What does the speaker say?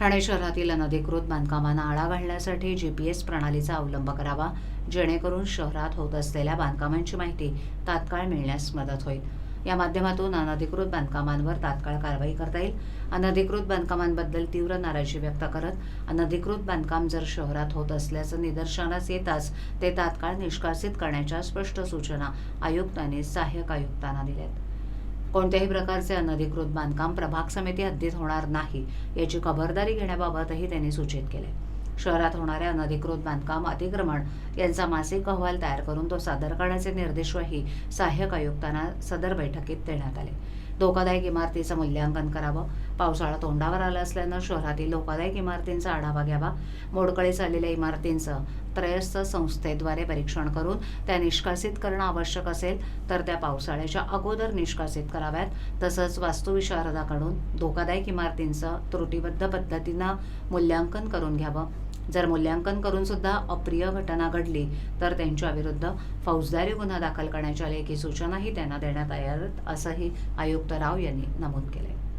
ठाणे शहरातील अनधिकृत बांधकामांना आळा घालण्यासाठी जी पी एस प्रणालीचा अवलंब करावा जेणेकरून शहरात होत असलेल्या बांधकामांची माहिती तात्काळ मिळण्यास मदत होईल. या माध्यमातून अनधिकृत बांधकामांवर तात्काळ कारवाई करता येईल. अनधिकृत बांधकामांबद्दल तीव्र नाराजी व्यक्त करत अनधिकृत बांधकाम जर शहरात होत असल्याचं निदर्शनास येताच ते तात्काळ निष्कासित करण्याच्या स्पष्ट सूचना आयुक्तांनी सहाय्यक आयुक्तांना दिल्यात. कोणत्याही प्रकारचे अनधिकृत बांधकाम प्रभाग समिती हद्दीत होणार नाही याची खबरदारी घेण्याबाबतही त्यांनी सूचित केले. शहरात होणाऱ्या अनधिकृत बांधकाम अतिक्रमण यांचा मासिक अहवाल तयार करून तो सादर करण्याचे निर्देशही सहाय्यक आयुक्तांना सदर बैठकीत देण्यात आले. धोकादायक इमारतीचं मूल्यांकन करावं पावसाळा तोंडावर आला असल्यानं शहरातील धोकादायक इमारतींचा आढावा घ्यावा मोडकळीस आलेल्या इमारतींचं त्रयस्थ संस्थेद्वारे परीक्षण करून त्या निष्कासित करणं आवश्यक असेल तर त्या पावसाळ्याच्या अगोदर निष्कासित कराव्यात. तसंच वास्तुविशारदाकडून धोकादायक इमारतींचं त्रुटीबद्ध पद्धतीनं मूल्यांकन करून घ्यावं. जर मूल्यांकन करून सुद्धा अप्रिय घटना घडली तर त्यांच्या विरुद्ध फौजदारी गुन्हा दाखल करण्याच्या लेखी सूचनाही त्यांना देण्यात आहेत असंही आयुक्त राव यांनी नमूद केले